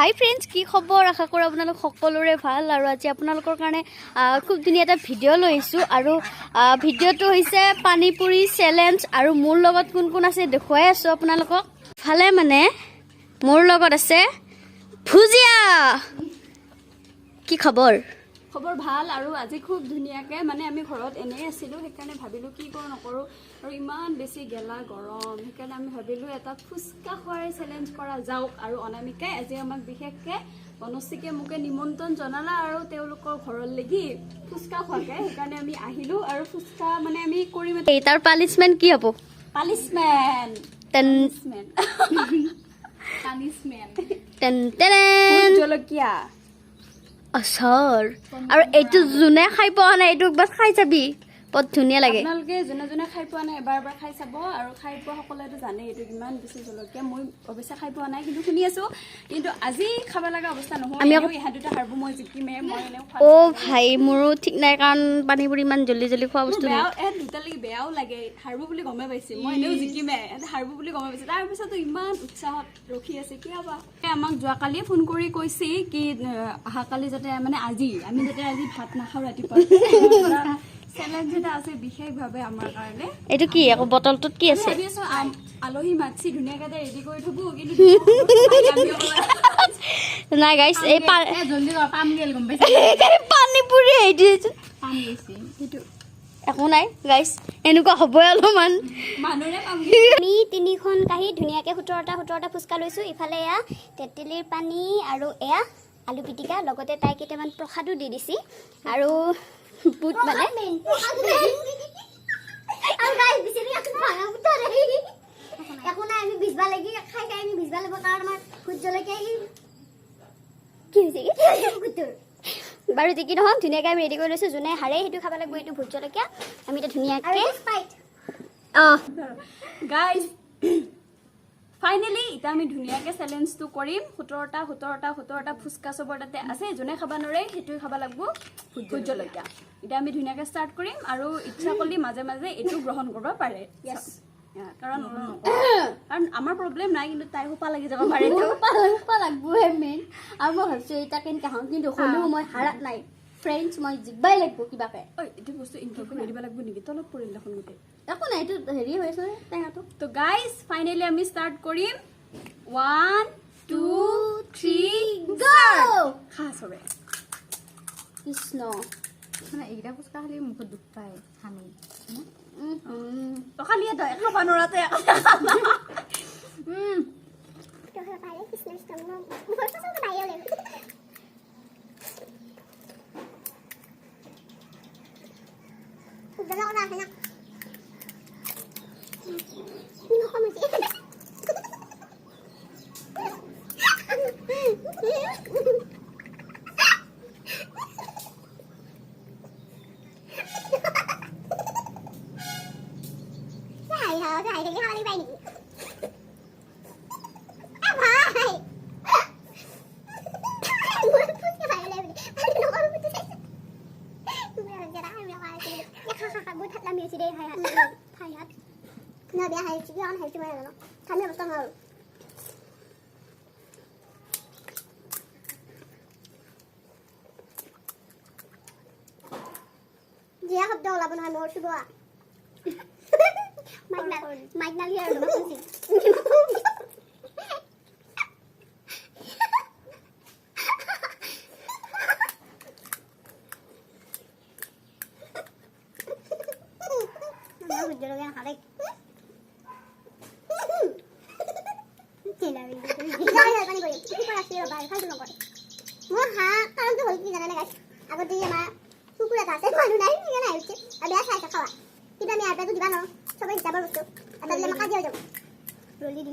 high friends কি খবৰ আশা কৰোঁ আপোনালোক সকলোৰে ভাল আৰু আজি আপোনালোকৰ কাৰণে খুব ধুনীয়া এটা ভিডিঅ' লৈ আহিছোঁ আৰু ভিডিঅ'টো হৈছে পানীপুৰি চেলেঞ্জ আৰু মোৰ লগত কোন কোন আছে দেখুৱাই আছোঁ আপোনালোকক ভালে মানে মোৰ লগত আছে ভুজিয়া কি খবৰ খবৰ ভাল আৰু আজি খুব ধুনীয়াকৈ মানে আমি ঘৰত এনেই আছিলোঁ সেইকাৰণে ভাবিলোঁ কি কৰোঁ নকৰোঁ আৰু ইমান বেছি গেলা গৰম সেইকাৰণে আমি ভাবিলোঁ এটা ফুচকা খোৱাৰে চেলেঞ্জ কৰা যাওক আৰু অনামিকাই আজি আমাক বিশেষকৈ মনস্বীকে মোকে নিমন্ত্ৰণ জনালা আৰু তেওঁলোকৰ ঘৰলৈকে ফুচকা খোৱাকে সেইকাৰণে আমি আহিলো আৰু ফুচকা মানে আমি কৰিম তাৰ পানিছমেণ্ট কি হ'ব পানিছমেণ্ট জলকীয়া আচাৰ আৰু এইটো যোনে খাই পোৱা নাই এইটো একবাৰ খাই যাবি বহুত ধুনীয়া লাগে আপোনালোকে যোনে যোনে খাই পোৱা নাই এবাৰ এবাৰ খাই চাব আৰু খাই পোৱা সকলোৱেতো জানেই এইটো কিমান বেছি জলকীয়া মই অৱশ্যে খাই পোৱা নাই কিন্তু শুনি আছো কিন্তু আজি খাব লগা অৱস্থা নহয় আমি আকৌ দুটা হাৰবো মই জিকিমে মই এনে অ' ভাই মোৰো ঠিক নাই কাৰণ পানীপুৰি ইমান জ্বলি জ্বলি খোৱা বস্তু দুটা লাগে বেয়াও লাগে হাৰবো বুলি গমে পাইছে মই এনেও জিকিমে হাৰবো বুলি গমে তাৰ পিছতো ইমান উৎসাহ ৰখি আছে কিয় বা আমাক যোৱাকালিয়ে ফোন কৰি কৈছে কি অহাকালি যাতে মানে আজি আমি যাতে আজি ভাত নাখাওঁ ৰাতিপুৱা চেলেঞ্জটা আছে বিশেষভাৱে আমাৰ কাৰণে এইটো কি আকৌ বটলটোত কি আছে আলহী মাতছি ধুনীয়াকৈ ৰেডি কৰি থ'ব কিন্তু নাই গাইচ এই পানীপুৰি এইটো একো নাই গাইচ এনেকুৱা হ'বই অলপমান আমি তিনিখন কাঢ়ি ধুনীয়াকৈ সোতৰটা সোতৰটা ফুচকা লৈছোঁ ইফালে এয়া তেতেলীৰ পানী আৰু এয়া আলু পিটিকা লগতে তাই কেইটামান প্ৰসাদো দি দিছে আৰু বুট মানে একো নাই আমি ভিজবা লাগি খাই খাই আমি ভিজবা লাগিব কাৰণ আমাৰ সূৰ্য লাগে কি হৈছে কি বাৰু যি কি নহওক ধুনীয়াকৈ আমি ৰেডি কৰি লৈছোঁ যোনে হাৰে সেইটো খাব লাগিব এইটো ভোট জলকীয়া আমি এতিয়া ধুনীয়াকৈ অঁ গাইজ ফাইনেলি এতিয়া আমি ধুনীয়াকৈ চেলেঞ্জটো কৰিম সোতৰটা সোতৰটা সোতৰটা ফুচকা চবৰ তাতে আছে যোনে খাব নোৱাৰে সেইটোৱে খাব লাগিব ভূজ জলকীয়া এতিয়া আমি ধুনীয়াকৈ ষ্টাৰ্ট কৰিম আৰু ইচ্ছা কৰিলে মাজে মাজে এইটো গ্ৰহণ কৰিব পাৰে কাৰণ কাৰণ আমাৰ প্ৰব্লেম নাই কিন্তু তাই সোপা লাগি যাব পাৰে সোপা সোপা লাগিবহে মেইন আৰু মই ভাবিছোঁ এতিয়া কেনেকৈ খাওঁ কিন্তু হ'লেও মই হাৰাত নাই ফ্ৰেঞ্চ মই জিকবাই লাগিব কিবাকৈ এইটো বস্তু ইনকম কৰি দিব লাগিব নেকি তলত পৰিলে দেখোন গোটেই দেখো এইটো হেৰি হৈ আছে টেঙাটো তো গাইজ ফাইনেলি আমি ষ্টাৰ্ট কৰিম ওৱান টু থ্ৰী গাৰ খা চবে কৃষ্ণ মানে এইকেইটা ফুচকা খালি মুখত দুখ পায় খামেই তই খালি তই খাব নোৱাৰা তই dia học đâu là bên hồi mùa sư đua mạch nào mạch nào giờ nó không gì মোৰ হাঁহ কাৰণটো হ'ল কি জানে গাইছ আগতে আমাৰ ಕುಂಕುಳದ ಆಸೆ ಮಾಡು ನಾನು ಈಗ ಹೇಳ್ತೆ ಅಭ್ಯಾಸ ಆಯ್ತು ಕವ ಇದನ್ನು ಯಾರ್ದು ದಿವಾನ ಸೊಬೆ ಇದ್ದ ಬರ್ಬಿಟ್ಟು ಅದರಲ್ಲಿ ಮಕ್ಕ ದೇವ ಜಮ ರೊಲ್ಲಿದಿ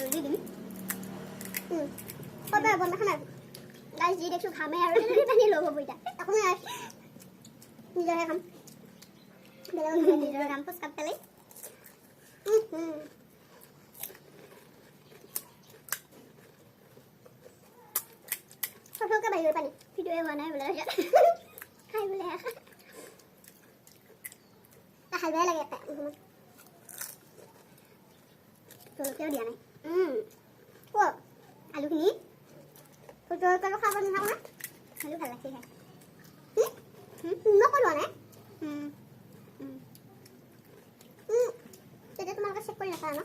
ರೊಲ್ಲಿದಿ ಹ್ಞೂ ಒಬ್ಬ ಒಬ್ಬ ಹಣ গাছ দিয়ে দেখছো ঘামে আর পানি ল'ব বইটা তখন নিজৰে কাম বেলেগৰ নিজৰে কাম খোজ কাপ পেলাই সফলকে বাহিৰৰ পানী ভিডিঅ'ই হোৱা নাই বোলে هاي من الهاخ راح البالة قطع تولكيو ديامي مم واو علوك ني وتولك لو خابر من هاونا علوك هلا فيها ما قلوا أنا مم مم تجد ما غشك كل نفانا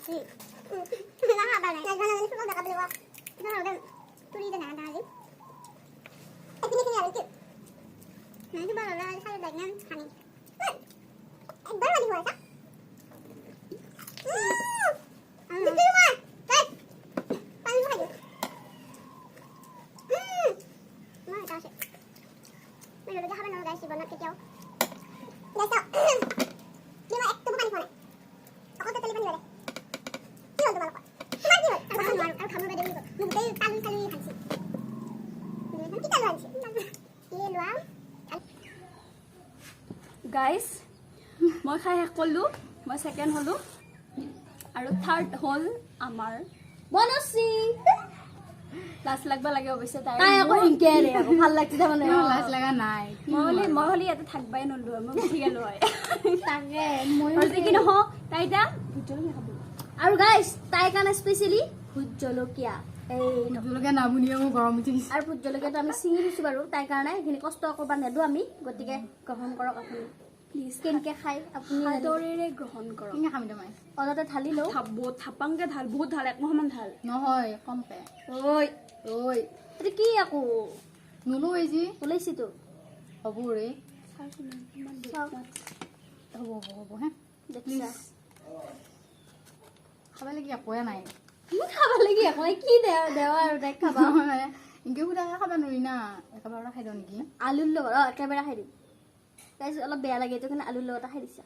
しい、うん、長場ね長場ねもう中ぶりは長場で鳥でなんだあれえピニキニあるけなんでバロラーサルダニャンハニーうんえバロリフォーさうんめっちゃうまいไม่รู้จะทำอะไรได้สิบนนักเกี่ยวได้จ้ะ গাইজ মই খাই শেষ কলোঁ মই ছেকেণ্ড হ'লোঁ আৰু থাৰ্ড হ'ল আমাৰ মনুশ্ৰী লাজ লাগিব লাগে অৱশ্যে ভাল লাগিছে মানে লাজ লাগা নাই মই বুলি মই হ'লে ইয়াতে থাকিবই নল'লো মই গুচি গ'লো হয় কি নহওক তাই এতিয়া ভোট জলকীয়া খাব আৰু গাইজ তাইৰ কাৰণে স্পেচিয়েলি ভোট জলকীয়া আৰু ভোট জলকীয়াটো আমি চিঙি দিছো বাৰু তাইৰ কাৰণে সেইখিনি কষ্ট ক'ৰবাত নেদো আমি গতিকে গ্ৰহণ কৰক আপুনি প্লিজ কেনকে খাই গ্ৰহণ কৰক কিনে খাম তোমাৰ অলপতে ঢালি লওঁ বহুত থাপাংকে ঢাল বহুত ঢাল একমহমান ঢাল নহয় কমকে ঐ ঐ এইটো কি আকৌ নোলোৱে যি ওলাইছেতো হ'ব ৰে হ'ব হ'ব হ'ব হে দেখিছা খাবলৈ কি একোৱে নাই খাবলৈ কি একোৱে কি দেৱা দেৱা আৰু তাইক খাবা মানে এনেকৈ সুধাকৈ খাব নোৱাৰি না একেবাৰতে খাই দিওঁ নেকি আলুৰ লগত একেবাৰে খাই দিম তাৰপিছত অলপ বেয়া লাগে এইটো কাৰণে আলুৰ লগত খাই দিছে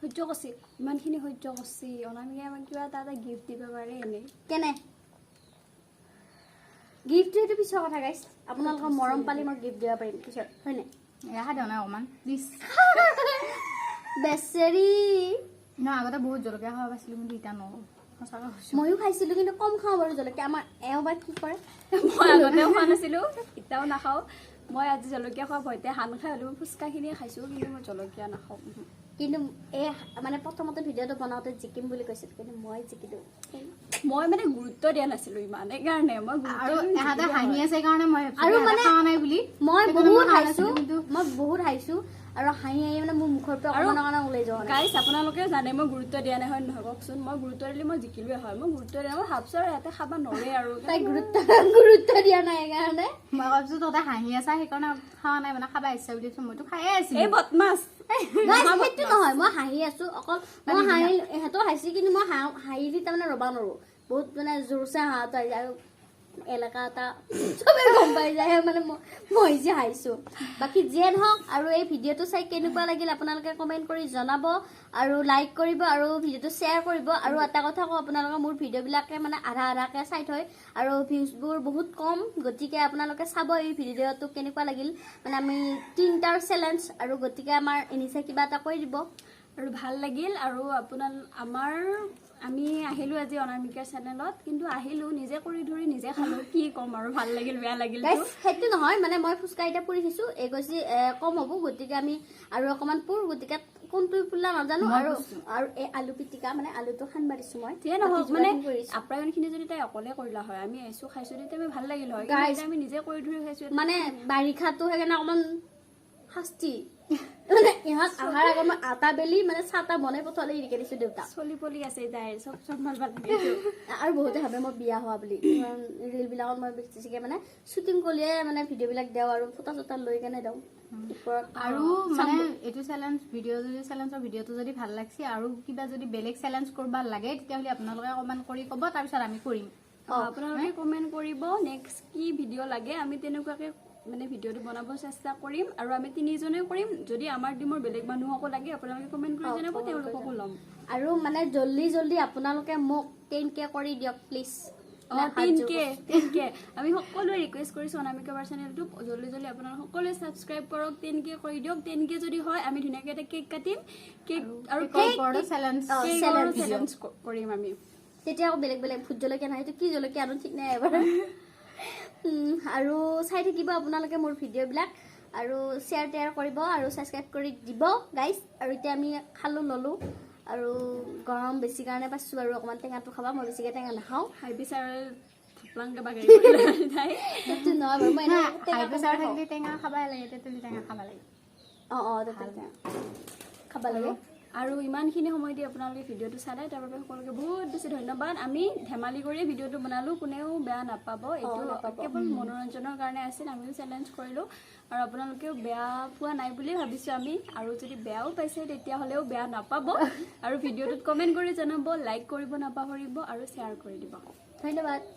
সহ্য কৰিছে ইমানখিনি সহ্য কৰিছে অনামিকাই আমাক কিবা এটা এটা গিফ্ট দিব পাৰে এনেই কেনে গিফ্ট দিয়াটো পিছৰ কথা গাইছ আপোনালোকৰ মৰম পালি মই গিফ্ট দিব পাৰিম পিছত হয়নে ৰেহা দিওঁ নাই অকণমান প্লিজ বেচেৰি ন আগতে বহুত জলকীয়া খাব পাইছিলোঁ কিন্তু এতিয়া নকৰোঁ ময়ো খাইছিলো কিন্তু কম খাওঁ বাৰু জলকীয়া আমাৰ এওঁ বা কি কৰে মই আগতেও খোৱা নাছিলো এতিয়াও নাখাওঁ মই আজি জলকীয়া খোৱা ভয়তে হান খাই হ'লেও ফুচকাখিনিয়ে খাইছোঁ কিন্তু মই জলকীয়া নাখাওঁ কিন্তু এই মানে প্ৰথমতে ভিডিঅ'টো বনাওঁতে জিকিম বুলি কৈছিল কিন্তু মই জিকিলোঁ মই মানে গুৰুত্ব দিয়া নাছিলোঁ ইমান সেইকাৰণে মই আৰু হাঁহি আছে কাৰণে মই আৰু মানে মই বহুত হাঁহিছোঁ মই বহুত হাঁহিছোঁ আৰু হাঁহি আহি মানে মোৰ মুখৰ পৰা অকণমান অকণমান ওলাই যাওঁ গাইছ আপোনালোকে জানে মই গুৰুত্ব দিয়া নাই হয় নহয় কওকচোন মই গুৰুত্ব দিলে মই জিকিলোৱে হয় মই গুৰুত্ব দিয়া মই হাফ চৰ ইয়াতে খাব নোৱাৰে আৰু তাই গুৰুত্ব গুৰুত্ব দিয়া নাই সেইকাৰণে মই ভাবিছোঁ তহঁতে হাঁহি আছা সেইকাৰণে খোৱা নাই মানে খাবা আহিছে বুলি কৈছোঁ মইতো খায়ে আছো এই বদমাছ সেইটো নহয় মই হাঁহি আছো অকল মই হাঁহি সিহঁতেও হাঁহিছে কিন্তু মই হাঁহি দি তাৰমানে ৰবা নোৱাৰো বহুত মানে জোৰচে হাঁহটো আহিছে আৰু এলেকা এটা চবে গম পাই যায় মানে মই যে আহিছোঁ বাকী যিয়ে নহওক আৰু এই ভিডিঅ'টো চাই কেনেকুৱা লাগিল আপোনালোকে কমেণ্ট কৰি জনাব আৰু লাইক কৰিব আৰু ভিডিঅ'টো শ্বেয়াৰ কৰিব আৰু এটা কথা কওঁ আপোনালোকে মোৰ ভিডিঅ'বিলাকে মানে আধা আধাকৈ চাই থয় আৰু ভিউজবোৰ বহুত কম গতিকে আপোনালোকে চাব এই ভিডিঅ'টো কেনেকুৱা লাগিল মানে আমি তিনিটাৰ চেলেঞ্জ আৰু গতিকে আমাৰ এনিচাই কিবা এটা কৰি দিব আৰু ভাল লাগিল আৰু আপোনাৰ আমাৰ আমি আহিলো আজি অনামিকাৰ চেনেলত কিন্তু আহিলো নিজে কৰি ধৰি নিজে খালো কি কম আৰু ভাল লাগিল বেয়া লাগিল সেইটো নহয় মানে মই ফুচকা এটা পুৰি খাইছো এগছি কম হব গতিকে আমি আৰু অকণমান পুৰ গতিকে কোনটো পুলা নাজানো আৰু আৰু এই আলু পিটিকা মানে আলুটো সানবাৰিছো মই যিয়ে নহয় মানে আপ্ৰায়ন খিনি যদি তাই অকলে কৰিলা হয় আমি আহিছো খাইছো তেতিয়া আমি ভাল লাগিল হয় আমি নিজে কৰি ধৰি খাইছো মানে বাৰিষাটো সেইকাৰণে অকণমান শাস্তি মানে মানে বনাই পঠালে এৰি দিছো দেউতা চলি পলি আছে তাইৰ চব চব মাৰিব আৰু বহুতে ভাবে মই বিয়া হোৱা বুলি ৰিলবিলাকত মই বেছিকৈ মানে শ্বুটিং কৰিয়ে মানে ভিডিঅ'বিলাক দিওঁ আৰু ফুটা চুটা লৈ কেনে দিওঁ আৰু মানে এইটো চেলেঞ্জ ভিডিঅ' যদি চেলেঞ্জৰ ভিডিঅ'টো যদি ভাল লাগিছে আৰু কিবা যদি বেলেগ চেলেঞ্জ কৰিব লাগে তেতিয়াহ'লে আপোনালোকে কমেণ্ট কৰি ক'ব তাৰপিছত আমি কৰিম আপোনালোকে কমেণ্ট কৰিব নেক্সট কি ভিডিঅ' লাগে আমি তেনেকুৱাকে মানে ভিডিঅ'টো বনাব চেষ্টা কৰিম আৰু আমি তিনিজনে কৰিম যদি আমাৰ টিমৰ বেলেগ মানুহকো লাগে আপোনালোকে কমেণ্ট কৰি জনাব তেওঁলোককো ল'ম আৰু মানে জলদি জল্দি আপোনালোকে মোক টেন কে কৰি দিয়ক প্লিজ মানে আমি সকলোৱে ৰিকুৱেষ্ট কৰিছোঁ অনামিকা বাৰ চেনেলটো জলদি জলদি আপোনালোকে সকলোৱে ছাবস্ক্ৰাইব কৰক টেন কে কৰি দিয়ক টেন কে যদি হয় আমি ধুনীয়াকৈ এটা কেক কাটিম কেক আৰু কৰিম আমি তেতিয়া আকৌ বেলেগ বেলেগ ভোট জলকীয়া নাই সেইটো কি জলকীয়া আনো ঠিক নাই এবাৰ আৰু চাই থাকিব আপোনালোকে মোৰ ভিডিঅ'বিলাক আৰু শ্বেয়াৰ টেয়াৰ কৰিব আৰু ছাবস্ক্ৰাইব কৰি দিব গাইজ আৰু এতিয়া আমি খালোঁ ল'লোঁ আৰু গৰম বেছি কাৰণে পাইছোঁ আৰু অকণমান টেঙাটো খাবা মই বেছিকৈ টেঙা নাখাওঁ হাই প্ৰেছাৰ টেঙা খাব লাগে তেতেলী টেঙা খাব লাগে অঁ অঁ খাব লাগে আৰু ইমানখিনি সময় দি আপোনালোকে ভিডিঅ'টো চাই চালে তাৰ বাবে সকলোকে বহুত বেছি ধন্যবাদ আমি ধেমালি কৰিয়ে ভিডিঅ'টো বনালোঁ কোনেও বেয়া নাপাব এইটো কেৱল মনোৰঞ্জনৰ কাৰণে আছিল আমিও চেলেঞ্জ কৰিলোঁ আৰু আপোনালোকেও বেয়া পোৱা নাই বুলিয়ে ভাবিছোঁ আমি আৰু যদি বেয়াও পাইছে তেতিয়াহ'লেও বেয়া নাপাব আৰু ভিডিঅ'টোত কমেণ্ট কৰি জনাব লাইক কৰিব নাপাহৰিব আৰু শ্বেয়াৰ কৰি দিব ধন্যবাদ